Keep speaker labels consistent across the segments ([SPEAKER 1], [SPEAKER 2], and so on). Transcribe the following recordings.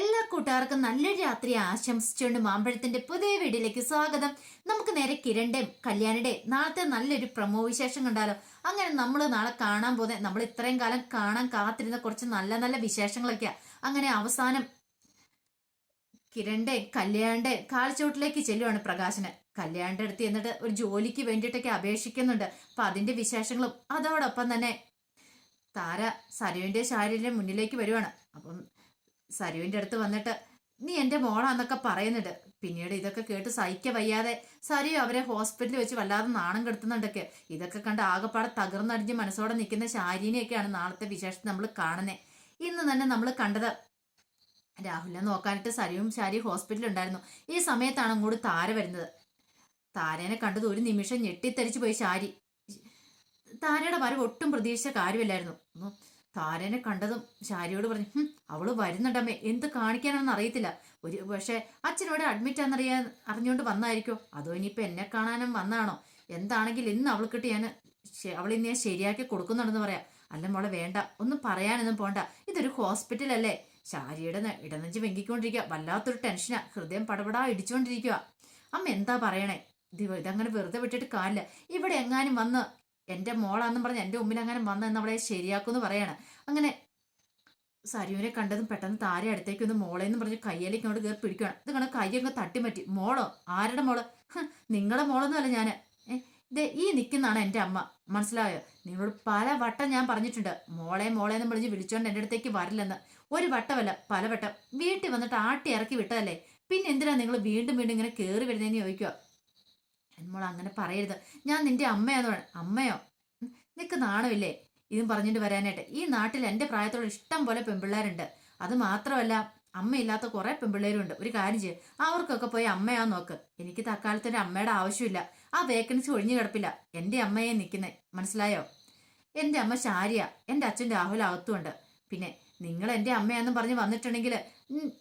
[SPEAKER 1] എല്ലാ കൂട്ടുകാർക്കും നല്ലൊരു രാത്രി ആശംസിച്ചുകൊണ്ട് മാമ്പഴത്തിന്റെ പുതിയ വീഡിയോയിലേക്ക് സ്വാഗതം. നമുക്ക് നേരെ കിരണ്ടേം കല്യാണിയുടെയും നാളത്തെ നല്ലൊരു പ്രമോ വിശേഷം കണ്ടാലോ അങ്ങനെ നമ്മൾ നാളെ കാണാൻ പോകുന്നത് നമ്മൾ ഇത്രയും കാലം കാണാൻ കാത്തിരുന്ന കുറച്ച് നല്ല നല്ല വിശേഷങ്ങളൊക്കെയാ. അങ്ങനെ അവസാനം കിരണ്ടേ കല്യാണ്ടെ കാൽച്ചോട്ടിലേക്ക് ചെല്ലുവാണ് പ്രകാശന്. കല്യാണിന്റെ അടുത്ത് എന്നിട്ട് ഒരു ജോലിക്ക് വേണ്ടിയിട്ടൊക്കെ അപേക്ഷിക്കുന്നുണ്ട്. അപ്പൊ അതിന്റെ വിശേഷങ്ങളും അതോടൊപ്പം തന്നെ താര സരുവിന്റെ ശാരീരിക മുന്നിലേക്ക് വരുവാണ്. അപ്പം സരുവിന്റെ അടുത്ത് വന്നിട്ട് നീ എന്റെ മോളാന്നൊക്കെ പറയുന്നുണ്ട്. പിന്നീട് ഇതൊക്കെ കേട്ട് സഹിക്ക വയ്യാതെ സരു അവരെ ഹോസ്പിറ്റലിൽ വെച്ച് വല്ലാതെ നാണം കെടുത്തുന്നുണ്ടൊക്കെ. ഇതൊക്കെ കണ്ട് ആകെപ്പാടെ തകർന്നടിഞ്ഞ് മനസ്സോടെ നിൽക്കുന്ന ശാരീനെയൊക്കെയാണ് നാളത്തെ വിശേഷത്തിൽ നമ്മൾ കാണുന്നത് ഇന്ന് തന്നെ നമ്മൾ കണ്ടത് രാഹുലിനെ നോക്കാനായിട്ട് സരിയും ശാരി ഹോസ്പിറ്റലിൽ ഉണ്ടായിരുന്നു ഈ സമയത്താണ് അങ്ങോട്ട് താര വരുന്നത്. താരേനെ കണ്ടത് ഒരു നിമിഷം ഞെട്ടിത്തരിച്ചു പോയി ശാരി. താരയുടെ വരവ് ഒട്ടും പ്രതീക്ഷിച്ച കാര്യമല്ലായിരുന്നു. താരനെ കണ്ടതും ശാരിയോട് പറഞ്ഞു അവൾ വരുന്നുണ്ടമ്മേ എന്ത് കാണിക്കാനാണെന്ന് അറിയത്തില്ല. ഒരു പക്ഷേ അച്ഛനോട് അഡ്മിറ്റ് ആണെന്നറിയാൻ അറിഞ്ഞുകൊണ്ട് വന്നായിരിക്കോ? അതോ ഇനിയിപ്പോ എന്നെ കാണാനും വന്നാണോ? എന്താണെങ്കിൽ ഇന്ന് അവൾക്കിട്ട് ഞാൻ അവളിന്ന് ഞാൻ ശരിയാക്കി കൊടുക്കുന്നുണ്ടെന്ന് പറയാം. അല്ല മോളെ വേണ്ട ഒന്നും പറയാനൊന്നും പോണ്ട. ഇതൊരു ഹോസ്പിറ്റലല്ലേ ശാരിയുടെ നെ- ഇടനെഞ്ച് വെങ്കിക്കൊണ്ടിരിക്കുക വല്ലാത്തൊരു ടെൻഷനാ ഹൃദയം പടപടാ ഇടിച്ചുകൊണ്ടിരിക്കുക അമ്മ എന്താ പറയണേ? ഇത് ഇതങ്ങനെ വെറുതെ വിട്ടിട്ട് കാലില്ല ഇവിടെ എങ്ങാനും വന്ന് എന്റെ മോളാന്നും പറഞ്ഞ് എന്റെ മുമ്പിൽ അങ്ങനെ വന്ന് അവളെ ശരിയാക്കുമെന്ന് പറയാണ്. അങ്ങനെ സരുവിനെ കണ്ടതും പെട്ടെന്ന് താരെ അടുത്തേക്ക് ഒന്ന് മോളെ എന്ന് പറഞ്ഞ് കയ്യിലേക്ക് അങ്ങോട്ട് കയറി പിടിക്കണം ഇത് കണക്ക് കയ്യൊക്കെ തട്ടിമറ്റി മോളോ? ആരുടെ മോൾ? നിങ്ങളുടെ നിങ്ങളുടെ മോളൊന്നുമല്ല ഞാൻ ഇതേ ഈ നിൽക്കുന്നതാണ് എന്റെ അമ്മ. മനസ്സിലായോ? നിങ്ങളോട് പല വട്ടം ഞാൻ പറഞ്ഞിട്ടുണ്ട്. മോളെ മോളെ എന്ന് പറഞ്ഞ് വിളിച്ചോണ്ട് എന്റെ അടുത്തേക്ക് വരില്ലെന്ന്. ഒരു വട്ടമല്ല പല വട്ടം വീട്ടിൽ വന്നിട്ട് ആട്ടി ഇറക്കി വിട്ടതല്ലേ? പിന്നെ എന്തിനാ നിങ്ങൾ വീണ്ടും വീണ്ടും ഇങ്ങനെ കയറി വരുന്നതെന്ന് ചോദിക്കുക മോൾ അങ്ങനെ പറയരുത്. ഞാൻ നിന്റെ അമ്മയാന്ന് പറഞ്ഞു അമ്മയോ? നിനക്ക് നാണമില്ലേ? ഇതും പറഞ്ഞിട്ട് വരാനായിട്ട്. ഈ നാട്ടിൽ എന്റെ പ്രായത്തോട് ഇഷ്ടം പോലെ പെൺപിള്ളേരുണ്ട്. അത് മാത്രമല്ല അമ്മയില്ലാത്ത കുറെ പെൺപിള്ളേരുണ്ട്. ഒരു കാര്യം ചെയ്യും. അവർക്കൊക്കെ പോയി അമ്മയാ നോക്ക്. എനിക്ക് തക്കാലത്ത് ഒരു അമ്മയുടെ ആവശ്യമില്ല. ആ വേക്കൻസി ഒഴിഞ്ഞു കിടപ്പില്ല. എന്റെ അമ്മയെ നിൽക്കുന്നത് മനസ്സിലായോ? എന്റെ അമ്മ ശാരിയ. എന്റെ അച്ഛൻ രാഹുൽ അകത്തുമുണ്ട് പിന്നെ നിങ്ങൾ എന്റെ അമ്മയാന്ന് പറഞ്ഞ് വന്നിട്ടുണ്ടെങ്കിൽ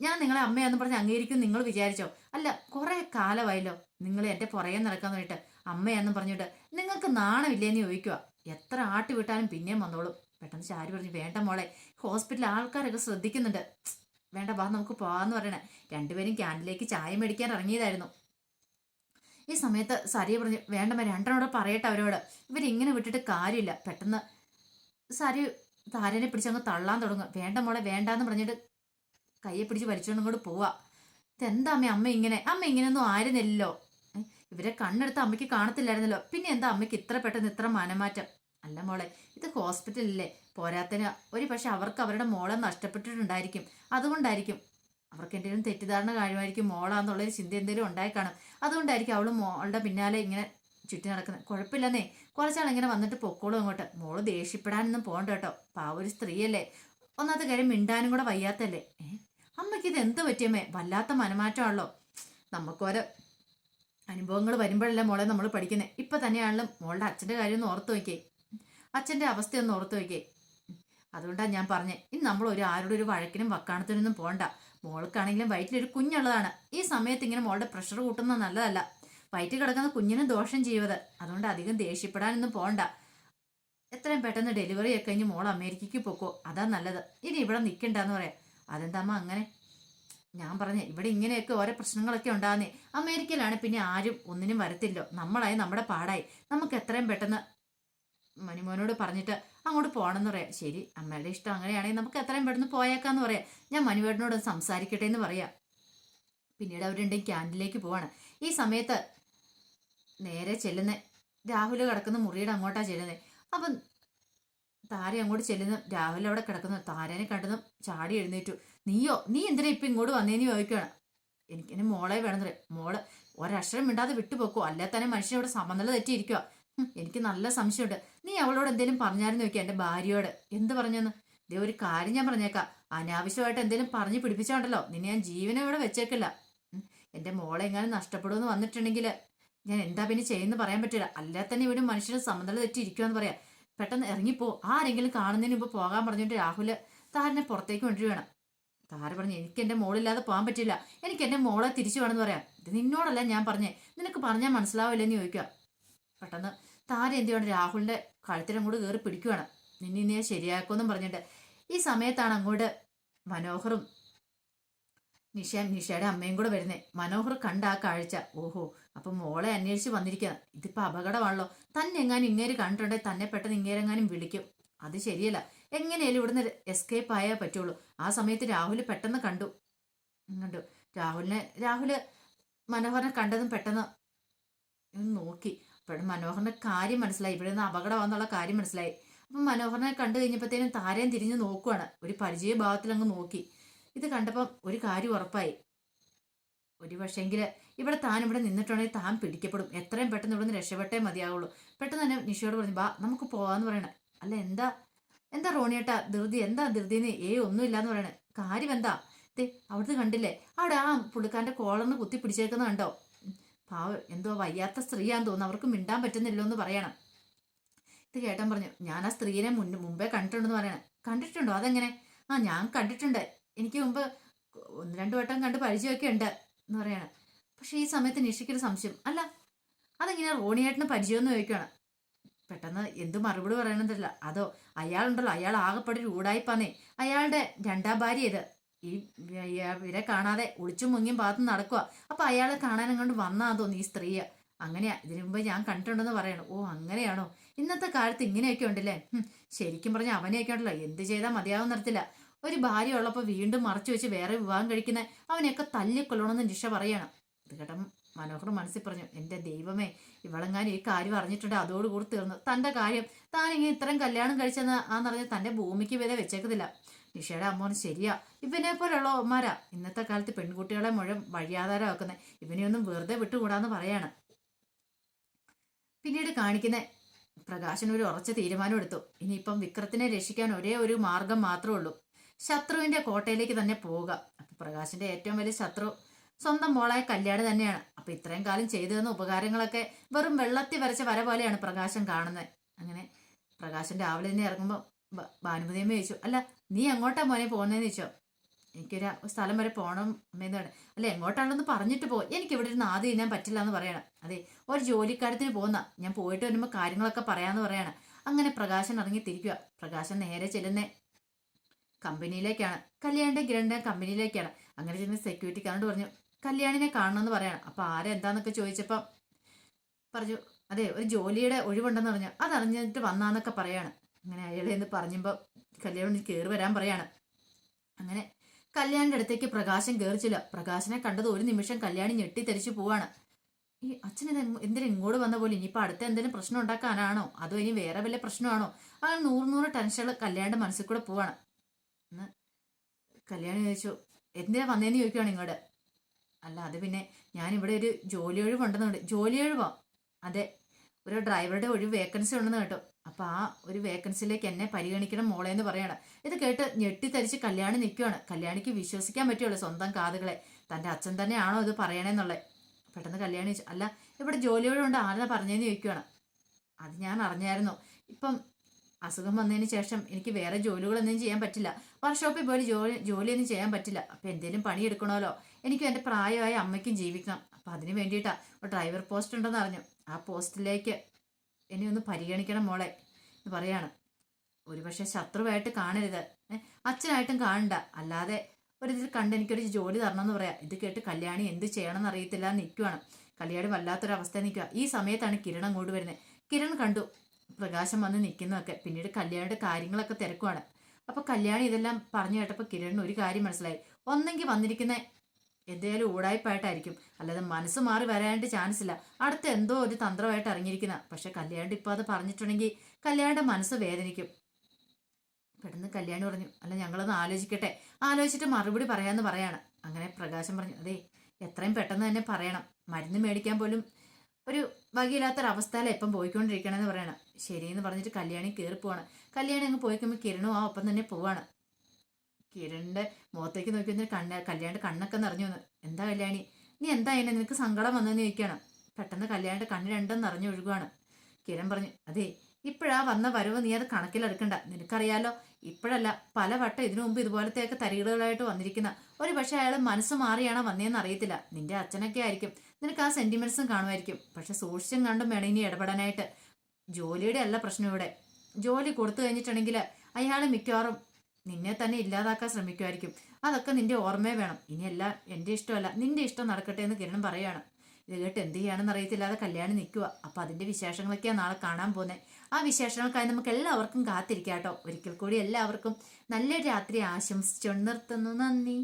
[SPEAKER 1] ഞാൻ നിങ്ങളെ അമ്മയാന്ന് പറഞ്ഞ് അംഗീകരിക്കും നിങ്ങൾ വിചാരിച്ചോ? അല്ല കുറെ കാലമായല്ലോ. നിങ്ങൾ എന്റെ പുറകെ നടക്കാൻ വേണ്ടിട്ട് അമ്മയാന്നും പറഞ്ഞിട്ട് നിങ്ങൾക്ക് നാണമില്ലേന്ന് ചോദിക്കുക എത്ര ആട്ടി വിട്ടാലും പിന്നെയും വന്നോളും. പെട്ടെന്ന് ചാരി പറഞ്ഞു വേണ്ട മോളെ ഹോസ്പിറ്റലിൽ ആൾക്കാരൊക്കെ ശ്രദ്ധിക്കുന്നുണ്ട്. വേണ്ട വാ നമുക്ക് പോവാന്ന് പറയണേ. രണ്ടുപേരും ക്യാന്റിലേക്ക് ചായ മേടിക്കാൻ ഇറങ്ങിയതായിരുന്നു. ഈ സമയത്ത് സരിയ പറഞ്ഞു വേണ്ടമ്മ രണ്ടെണ്ണോട് പറയട്ടെ അവരോട്. ഇവരിങ്ങനെ വിട്ടിട്ട് കാര്യമില്ല. പെട്ടെന്ന് സരി താരനെ പിടിച്ചങ്ങ് തള്ളാൻ തുടങ്ങും. വേണ്ട മോളെ വേണ്ടാന്ന് പറഞ്ഞിട്ട് കയ്യെ പിടിച്ച് വലിച്ചുകൊണ്ട് ഇങ്ങോട്ട് പോവാ. ഇതെന്താ അമ്മ? അമ്മ ഇങ്ങനെ അമ്മ ഇങ്ങനെയൊന്നും ആയിരുന്നില്ലല്ലോ. ഇവരെ കണ്ണെടുത്ത് അമ്മയ്ക്ക് കാണത്തില്ലായിരുന്നല്ലോ. പിന്നെ എന്താ അമ്മയ്ക്ക് ഇത്ര പെട്ടെന്ന് ഇത്ര മനമാറ്റം? അല്ല മോളെ ഇത് ഹോസ്പിറ്റലല്ലേ പോരാത്തതിന് ഒരു പക്ഷെ അവർക്ക് അവരുടെ മോളെ നഷ്ടപ്പെട്ടിട്ടുണ്ടായിരിക്കും. അതുകൊണ്ടായിരിക്കും അവർക്ക് എന്തെങ്കിലും തെറ്റിദ്ധാരണ കാര്യമായിരിക്കും മോളാന്നുള്ളൊരു ചിന്ത എന്തെങ്കിലും ഉണ്ടായി കാണും. അതുകൊണ്ടായിരിക്കും അവൾ മോളുടെ പിന്നാലെ ഇങ്ങനെ ചുറ്റി നടക്കുന്നത്. കുഴപ്പമില്ലെന്നേ. കുറച്ചാൾ ഇങ്ങനെ വന്നിട്ട് പൊക്കോളും അങ്ങോട്ട്. മോൾ ദേഷ്യപ്പെടാനൊന്നും പോകണ്ട കേട്ടോ. പാവ ഒരു സ്ത്രീയല്ലേ. ഒന്നാമത്തെ കാര്യം മിണ്ടാനും കൂടെ വയ്യാത്തല്ലേ? ഏ? അമ്മയ്ക്ക് ഇത് എന്ത് പറ്റിയമ്മേ? വല്ലാത്ത മനമാറ്റമാണല്ലോ. നമുക്കോരോ അനുഭവങ്ങൾ വരുമ്പോഴല്ലേ മോളെ നമ്മൾ പഠിക്കുന്നത് ഇപ്പം തന്നെയാണല്ലോ മോളുടെ അച്ഛന്റെ കാര്യം ഒന്ന് ഓർത്ത് നോക്കിയേ. അച്ഛന്റെ അവസ്ഥയൊന്ന് ഓർത്ത് നോക്കിയേ. അതുകൊണ്ടാണ് ഞാൻ പറഞ്ഞേ ഇനി നമ്മൾ ഒരു ആരുടെ ഒരു വഴക്കിനും വക്കാണത്തിനൊന്നും പോകണ്ട മോൾക്കാണെങ്കിലും വയറ്റിലൊരു കുഞ്ഞുള്ളതാണ്. ഈ സമയത്ത് ഇങ്ങനെ മോളുടെ പ്രഷർ കൂട്ടുന്നത് നല്ലതല്ല. വയറ്റിൽ കിടക്കുന്ന കുഞ്ഞിനും ദോഷം ചെയ്യുന്നത് അതുകൊണ്ട് അധികം ദേഷ്യപ്പെടാനൊന്നും പോകണ്ട എത്രയും പെട്ടെന്ന് ഡെലിവറി ഒക്കെ കഴിഞ്ഞ് മോൾ അമേരിക്കയ്ക്ക് പൊക്കോ. അതാ നല്ലത്. ഇനി ഇവിടെ നിൽക്കണ്ടെന്ന് പറയാം. അതെന്താ അമ്മ അങ്ങനെ? ഞാൻ പറഞ്ഞേ ഇവിടെ ഇങ്ങനെയൊക്കെ ഓരോ പ്രശ്നങ്ങളൊക്കെ ഉണ്ടാകുന്നേ. അമേരിക്കയിലാണ് പിന്നെ ആരും ഒന്നിനും വരത്തില്ലോ. നമ്മളായി നമ്മുടെ പാടായി. നമുക്ക് എത്രയും പെട്ടെന്ന് മനുമോനോട് പറഞ്ഞിട്ട് അങ്ങോട്ട് പോകണമെന്ന് പറയാം. ശരി അമ്മയുടെ ഇഷ്ടം അങ്ങനെയാണെങ്കിൽ നമുക്ക് എത്രയും പെട്ടെന്ന് പോയേക്കാന്ന് പറയാം. ഞാൻ മനുവേട്ടനോട് സംസാരിക്കട്ടെ എന്ന് പറയാം. പിന്നീട് അവർ രണ്ടും ക്യാന്റീനിലേക്ക് പോവാണ്. ഈ സമയത്ത് നേരെ ചെല്ലുന്ന രാഹുൽ കിടക്കുന്ന മുറിയുടെ അങ്ങോട്ടാണ് ചെല്ലുന്നത് അപ്പം താര അങ്ങോട്ട് ചെല്ലുന്നു രാഹുൽ അവിടെ കിടക്കുന്നു താരനെ കണ്ടതും ചാടി എഴുന്നേറ്റു. നീയോ? നീ എന്തിനാ ഇപ്പം ഇങ്ങോട്ട് വന്നേന്ന് ചോദിക്കുകയാണ്. എനിക്കെന്നെ മോളെ വേണമെന്ന് പറയാം മോൾ ഒരക്ഷരം മിണ്ടാതെ വിട്ടുപോക്കോ. അല്ലെ തന്നെ മനുഷ്യൻ ഇവിടെ സമനില തെറ്റിയിരിക്കുക എനിക്ക് നല്ല സംശയമുണ്ട്. നീ അവളോട് എന്തെങ്കിലും പറഞ്ഞായിരുന്നു നോക്കിയാ എന്റെ ഭാര്യയോട്? എന്ത് പറഞ്ഞെന്ന്? ദേ ഒരു കാര്യം ഞാൻ പറഞ്ഞേക്കാം. അനാവശ്യമായിട്ട് എന്തെങ്കിലും പറഞ്ഞു പിടിപ്പിച്ചോണ്ടല്ലോ. നിന്നെ ഞാൻ ജീവനെ ഇവിടെ വെച്ചേക്കില്ല. എന്റെ മോളെ എങ്ങാനും നഷ്ടപ്പെടുമെന്ന് വന്നിട്ടുണ്ടെങ്കിൽ ഞാൻ എന്താ പിന്നെ ചെയ്യുന്നു പറയാൻ പറ്റില്ല. അല്ലെ തന്നെ ഇവിടെ മനുഷ്യന് സമനില തെറ്റിയിരിക്കുമെന്ന് പറയാം. പെട്ടെന്ന് ഇറങ്ങിപ്പോ. ആരെങ്കിലും കാണുന്നതിന് മുമ്പ് പോകാൻ പറഞ്ഞിട്ട് രാഹുൽ താരനെ പുറത്തേക്ക് കൊണ്ടുവരണം താര പറഞ്ഞു എനിക്ക് എന്റെ മോളില്ലാതെ പോകാൻ പറ്റില്ല. എനിക്ക് എന്റെ മോളെ തിരിച്ചു വേണമെന്ന് പറയാം. ഇത് നിന്നോടല്ല ഞാൻ പറഞ്ഞേ? നിനക്ക് പറഞ്ഞാൽ മനസ്സിലാവില്ലെന്ന് ചോദിക്കുക. പെട്ടെന്ന് താര എന്ത് ചെയ്യണം? രാഹുലിന്റെ കൂടെ കയറി പിടിക്കുകയാണ്. നിന്നെ നീ ശരിയാക്കുമെന്നും പറഞ്ഞിട്ട്. ഈ സമയത്താണ് അങ്ങോട്ട് മനോഹറും നിഷ നിഷയുടെ അമ്മയും കൂടെ വരുന്നേ. മനോഹർ കണ്ട ആ കാഴ്ച ഓഹോ അപ്പൊ മോളെ അന്വേഷിച്ച് വന്നിരിക്കുക ഇതിപ്പോ അപകടമാണല്ലോ. തന്നെ എങ്ങാനും ഇങ്ങേര് കണ്ടിട്ടുണ്ടെങ്കിൽ തന്നെ പെട്ടെന്ന് ഇങ്ങേരെങ്ങാനും വിളിക്കും. അത് ശരിയല്ല. എങ്ങനെയാലും ഇവിടുന്ന് എസ്കേപ്പ് ആയേ പറ്റുള്ളൂ. ആ സമയത്ത് രാഹുൽ പെട്ടെന്ന് കണ്ടു. കണ്ടു. രാഹുലിനെ രാഹുൽ മനോഹരനെ കണ്ടതും പെട്ടെന്ന് നോക്കി. അപ്പോഴും മനോഹരന്റെ കാര്യം മനസ്സിലായി. ഇവിടെ നിന്ന് അപകടമാണെന്നുള്ള കാര്യം മനസ്സിലായി. അപ്പം മനോഹരനെ കണ്ടു കഴിഞ്ഞപ്പോഴത്തേനും താരയും തിരിഞ്ഞ് നോക്കുവാണ്. ഒരു പരിചയ ഭാവത്തിൽ അങ്ങ് നോക്കി. ഇത് കണ്ടപ്പം ഒരു കാര്യം ഉറപ്പായി. ഒരു പക്ഷേങ്കിൽ ഇവിടെ താൻ ഇവിടെ നിന്നിട്ടുണ്ടെങ്കിൽ താൻ പിടിക്കപ്പെടും. എത്രയും പെട്ടെന്ന് ഇവിടെ നിന്ന് രക്ഷപ്പെട്ടേ മതിയാവുള്ളൂ. പെട്ടെന്ന് തന്നെ നിഷയോട് പറഞ്ഞു ബാ നമുക്ക് പോവാന്ന് പറയണേ. അല്ല എന്താ? എന്താ റോണിയേട്ടാ? ധൃതി എന്താ ധൃതിന്ന്? ഏ ഒന്നും ഒന്നുമില്ലാന്ന് പറയണേ. കാര്യം എന്താ? ദേ അവിടുന്ന് കണ്ടില്ലേ? അവിടെ ആ പുള്ളിക്കാരന്റെ കോളറിന് കുത്തി പിടിച്ചേക്കുന്ന കണ്ടോ? പാവ എന്തോ വയ്യാത്ത സ്ത്രീയാന്ന് തോന്നുന്നു. അവർക്ക് മിണ്ടാൻ പറ്റുന്നില്ലോ എന്ന് പറയണം. ഇത് കേട്ടൻ പറഞ്ഞു ഞാൻ ആ സ്ത്രീനെ മുൻ മുമ്പേ കണ്ടിട്ടുണ്ടെന്ന് പറയണേ. കണ്ടിട്ടുണ്ടോ? അതെങ്ങനെ? ആ ഞാൻ കണ്ടിട്ടുണ്ട്. എനിക്ക് മുമ്പ് ഒന്ന് രണ്ടു വട്ടം കണ്ട് പരിചയമൊക്കെ ഉണ്ട്. എന്ന് പറയാണ്. പക്ഷെ ഈ സമയത്ത് നിഷയ്ക്കൊരു സംശയം. അല്ല അതെങ്ങനെയാ റോണിയേട്ടന് പരിചയമെന്ന് ചോദിക്കുകയാണ്. പെട്ടെന്ന് എന്ത് മറുപടി പറയണമെന്നില്ല അതോ അയാളുണ്ടല്ലോ അയാൾ ആകെപ്പാടെ രൂടായിപ്പാന്നേ. അയാളുടെ രണ്ടാം ഭാര്യ ഇത്. ഈ ഇവരെ കാണാതെ ഒളിച്ചും മുങ്ങിയും ഭാഗത്ത് നടക്കുക അപ്പൊ അയാളെ കാണാൻ അങ്ങോട്ട് വന്നാ തോന്നി ഈ സ്ത്രീയെ? അങ്ങനെയാ. ഇതിനു മുമ്പ് ഞാൻ കണ്ടിട്ടുണ്ടെന്ന് പറയണം. ഓ അങ്ങനെയാണോ? ഇന്നത്തെ കാലത്ത് ഇങ്ങനെയൊക്കെ ഉണ്ടല്ലേ? ശരിക്കും പറഞ്ഞ അവനെയൊക്കെ ഉണ്ടല്ലോ. എന്ത് ചെയ്താൽ മതിയാവും നടത്തില്ല ഒരു ഭാര്യ ഉള്ളപ്പോൾ വീണ്ടും മറച്ചു വെച്ച് വേറെ വിവാഹം കഴിക്കുന്ന അവനെയൊക്കെ തല്ലിക്കൊല്ലണമെന്ന് നിഷ പറയണം. ഇത് കേട്ട മനോഹർ മനസ്സിൽ പറഞ്ഞു എന്റെ ദൈവമേ ഇവളെങ്ങാനും ഈ കാര്യം അറിഞ്ഞിട്ടുണ്ട് അതോടുകൂടി തീർന്നു. തന്റെ കാര്യം താൻ ഇങ്ങനെ ഇത്രയും കല്യാണം കഴിച്ചെന്ന് ആന്നറിഞ്ഞ് തന്റെ ഭൂമിക്ക് വില വെച്ചേക്കത്തില്ല നിഷയുടെ അമ്മോന് ശരിയാ. ഇവനെ പോലെയുള്ള ഒമാരാ ഇന്നത്തെ കാലത്ത് പെൺകുട്ടികളെ മുഴുവൻ വഴിയാധാരമാക്കുന്നത് ഇവനെയൊന്നും വെറുതെ വിട്ടുകൂടാന്ന് പറയാണ്. പിന്നീട് കാണിക്കുന്ന പ്രകാശൻ ഒരു ഉറച്ച തീരുമാനം എടുത്തു. ഇനിയിപ്പം വിക്രത്തിനെ രക്ഷിക്കാൻ ഒരേ ഒരു മാർഗം മാത്രമേ ഉള്ളൂ. ശത്രുവിന്റെ കോട്ടയിലേക്ക് തന്നെ പോവുക. അപ്പൊ പ്രകാശിന്റെ ഏറ്റവും വലിയ ശത്രു സ്വന്തം മോളായ കല്യാണി തന്നെയാണ്. അപ്പൊ ഇത്രയും കാലം ചെയ്തു തന്ന ഉപകാരങ്ങളൊക്കെ വെറും വെള്ളത്തി വരച്ച വര പോലെയാണ് പ്രകാശൻ കാണുന്നത്. അങ്ങനെ പ്രകാശൻ രാവിലെ തന്നെ ഇറങ്ങുമ്പോൾ ഭാനുമതിയമ്മ ചോദിച്ചു അല്ല നീ എങ്ങോട്ടാ മോനെ പോകുന്നതെന്ന് ചോദിച്ചോ? എനിക്കൊരു സ്ഥലം വരെ പോകണം അമ്മയെന്നാണ് അല്ല എങ്ങോട്ടാണെന്ന് പറഞ്ഞിട്ട് പോ. എനിക്ക് ഇവിടെ ഇരുന്ന് ആദ്യം ഞാൻ പറ്റില്ല എന്ന് പറയണം. അതെ ഒരു ജോലിക്കാര്യത്തിന് പോകുന്ന. ഞാൻ പോയിട്ട് വരുമ്പോൾ കാര്യങ്ങളൊക്കെ പറയാന്ന് പറയണം. അങ്ങനെ പ്രകാശൻ ഇറങ്ങി തിരിക്കുക. പ്രകാശൻ നേരെ ചെല്ലുന്ന കമ്പനിയിലേക്കാണ്. കല്യാണിന്റെ ഗ്രണ്ട കമ്പനിയിലേക്കാണ്. അങ്ങനെ ചെന്ന് സെക്യൂരിറ്റിക്കാരോട് പറഞ്ഞു കല്യാണിനെ കാണണമെന്ന് പറയണം അപ്പൊ ആരെന്താന്നൊക്കെ ചോദിച്ചപ്പം പറഞ്ഞു അതെ ഒരു ജോലിയുടെ ഒഴിവുണ്ടെന്ന് പറഞ്ഞു. അതറിഞ്ഞിട്ട് വന്നാന്നൊക്കെ പറയാണ്. അങ്ങനെ അയാളെ എന്ന് പറഞ്ഞപ്പോൾ കല്യാണി കയറി വരാൻ പറയാണ്. അങ്ങനെ കല്യാണിന്റെ അടുത്തേക്ക് പ്രകാശം കയറിച്ചില്ല പ്രകാശനെ കണ്ടത് ഒരു നിമിഷം കല്യാണി ഞെട്ടിത്തെറിച്ചു പോവാണ്. ഈ അച്ഛൻ ഇത് എന്തിനാ ഇങ്ങോട്ട് വന്ന പോലെ? ഇനിയിപ്പോൾ അടുത്ത എന്തെങ്കിലും പ്രശ്നം ഉണ്ടാക്കാനാണോ? അതോ ഇനി വേറെ വല്ല പ്രശ്നമാണോ? അങ്ങനെ നൂറ് നൂറ് ടെൻഷനുകൾ കല്യാണിന്റെ മനസ്സിൽ കൂടെ പോവാണ്. എന്ന് കല്യാണി ചോദിച്ചു എന്തിനാ വന്നേന്ന് ചോദിക്കുകയാണ് ഇങ്ങോട്ട്? അല്ല അത് പിന്നെ ഞാൻ ഇവിടെ ഒരു ജോലി ഒഴിവുണ്ടെന്നുണ്ട് ജോലി ഒഴിവോ. അതെ ഒരു ഡ്രൈവറുടെ ഒഴിവ് വേക്കൻസി ഉണ്ടെന്ന് കേട്ടോ. അപ്പൊ ആ ഒരു വേക്കൻസിയിലേക്ക് എന്നെ പരിഗണിക്കണം മോളെ എന്ന് പറയണം. ഇത് കേട്ട് ഞെട്ടിത്തരിച്ച് കല്യാണി നിൽക്കുവാണ്. കല്യാണിക്ക് വിശ്വസിക്കാൻ പറ്റുള്ളൂ സ്വന്തം കാതുകളെ. തന്റെ അച്ഛൻ തന്നെയാണോ ഇത് പറയണേന്നുള്ളത് പെട്ടെന്ന് കല്യാണി അല്ല ഇവിടെ ജോലിയോടുണ്ട് ആരെന്നാ പറഞ്ഞേന്ന് ചോദിക്കുവാണ്. അത് ഞാൻ അറിഞ്ഞായിരുന്നു. ഇപ്പം അസുഖം വന്നതിന് ശേഷം എനിക്ക് വേറെ ജോലികളൊന്നും ചെയ്യാൻ പറ്റില്ല. വർക്ക്ഷോപ്പിൽ പോയി ജോലി ജോലിയൊന്നും ചെയ്യാൻ പറ്റില്ല. അപ്പം എന്തെങ്കിലും പണിയെടുക്കണമല്ലോ എനിക്കും എന്റെ പ്രായമായ അമ്മയ്ക്കും ജീവിക്കണം അപ്പം അതിന് വേണ്ടിയിട്ടാ ഡ്രൈവർ പോസ്റ്റ് ഉണ്ടെന്ന് അറിഞ്ഞു. ആ പോസ്റ്റിലേക്ക് എന്നെ ഒന്ന് പരിഗണിക്കണം മോളെ എന്ന് പറയാണ്. ഒരുപക്ഷെ ശത്രുവായിട്ട് കാണരുത്. അച്ഛനായിട്ടും കാണണ്ട. അല്ലാതെ ഒരിതിൽ കണ്ട് എനിക്കൊരു ജോലി തരണമെന്ന് പറയാം. ഇത് കേട്ട് കല്യാണി എന്ത് ചെയ്യണമെന്ന് അറിയത്തില്ല നിൽക്കുവാണ് കല്യാണി വല്ലാത്തൊരവസ്ഥ നിൽക്കുക ഈ സമയത്താണ് കിരൺ അങ്ങോട്ട് കിരൺ കണ്ടു. പ്രകാശം വന്ന് നിൽക്കുന്നതൊക്കെ പിന്നീട് കല്യാണിയുടെ കാര്യങ്ങളൊക്കെ തിരക്കുവാണ്. അപ്പൊ കല്യാണി ഇതെല്ലാം പറഞ്ഞു കേട്ടപ്പോൾ കിരൺ ഒരു കാര്യം മനസ്സിലായി. ഒന്നെങ്കിൽ വന്നിരിക്കുന്ന എന്തായാലും ഊടായ്പായിട്ടായിരിക്കും. അല്ലാതെ മനസ്സ് മാറി വരാനായിട്ട് ചാൻസ് ഇല്ല. അടുത്ത എന്തോ ഒരു തന്ത്രമായിട്ട് ഇറങ്ങിയിരിക്കുന്ന. പക്ഷെ കല്യാണ്ട് ഇപ്പൊ അത് പറഞ്ഞിട്ടുണ്ടെങ്കിൽ കല്യാണിന്റെ മനസ്സ് വേദനിക്കും. പെട്ടെന്ന് കല്യാണി പറഞ്ഞു അല്ല ഞങ്ങളൊന്ന് ആലോചിക്കട്ടെ. ആലോചിച്ചിട്ട് മറുപടി പറയാന്ന് പറയാണ്. അങ്ങനെ പ്രകാശം പറഞ്ഞു അതെ എത്രയും പെട്ടെന്ന് തന്നെ പറയണം. മരുന്ന് മേടിക്കാൻ പോലും ഒരു വകയില്ലാത്തൊരവസ്ഥയിലാണ് ഇപ്പം പോയിക്കൊണ്ടിരിക്കണമെന്ന് പറയണം. ശരിയെന്ന് പറഞ്ഞിട്ട് കല്യാണി കയറി പോവാണ്. കല്യാണി അങ്ങ് പോയി കഴിയുമ്പോൾ കിരണും ആ ഒപ്പം തന്നെ പോവാണ്. കിരണിന്റെ മുഖത്തേക്ക് നോക്കി വന്നിട്ട് കണ്ണ് കല്യാണിന്റെ കണ്ണൊക്കെ നിറഞ്ഞു വന്നു എന്താ കല്യാണി? നീ എന്താ അതിനെ നിനക്ക് സങ്കടം വന്നെന്ന് ചോദിക്കണം. പെട്ടെന്ന് കല്യാണിന്റെ കണ്ണ് രണ്ടും നിറഞ്ഞു ഒഴുകുവാണ്. കിരൺ പറഞ്ഞു അതെ ഇപ്പോഴാ വന്ന വരവ് നീ അത് കണക്കിലെടുക്കണ്ട. നിനക്കറിയാലോ ഇപ്പോഴല്ല പല വട്ടം ഇതിനു മുമ്പ് ഇതുപോലത്തെയൊക്കെ തരികിടുകളായിട്ട് വന്നിരിക്കുന്ന. ഒരു പക്ഷേ അയാൾ മനസ്സ് മാറിയാണോ വന്നതെന്ന് അറിയത്തില്ല. നിന്റെ അച്ഛനൊക്കെ ആയിരിക്കും. നിനക്ക് ആ സെന്റിമെന്റ്സും കാണുമായിരിക്കും. പക്ഷെ സൂക്ഷിച്ചും കണ്ടും വേണം ഇനി ഇടപെടാനായിട്ട്. ജോലിയുടെ അല്ല പ്രശ്നം ഇവിടെ. ജോലി കൊടുത്തു കഴിഞ്ഞിട്ടുണ്ടെങ്കിൽ അയാൾ മിക്കവാറും നിന്നെ തന്നെ ഇല്ലാതാക്കാൻ ശ്രമിക്കുമായിരിക്കും. അതൊക്കെ നിന്റെ ഓർമ്മയെ വേണം. ഇനിയെല്ലാം എന്റെ ഇഷ്ടമല്ല നിന്റെ ഇഷ്ടം നടക്കട്ടെ എന്ന് കിരണം പറയാണ് ഇത് കേട്ട് എന്ത് ചെയ്യാണെന്ന് അറിയത്തില്ലാതെ കല്യാണം നിൽക്കുക അപ്പൊ അതിന്റെ വിശേഷങ്ങളൊക്കെയാണ് നാളെ കാണാൻ പോകുന്നത് ആ വിശേഷങ്ങൾക്കായി നമുക്ക് എല്ലാവർക്കും കാത്തിരിക്കാം കേട്ടോ. ഒരിക്കൽ കൂടി എല്ലാവർക്കും നല്ലൊരു രാത്രി ആശംസിച്ചു നിർത്തുന്നു. നന്ദി.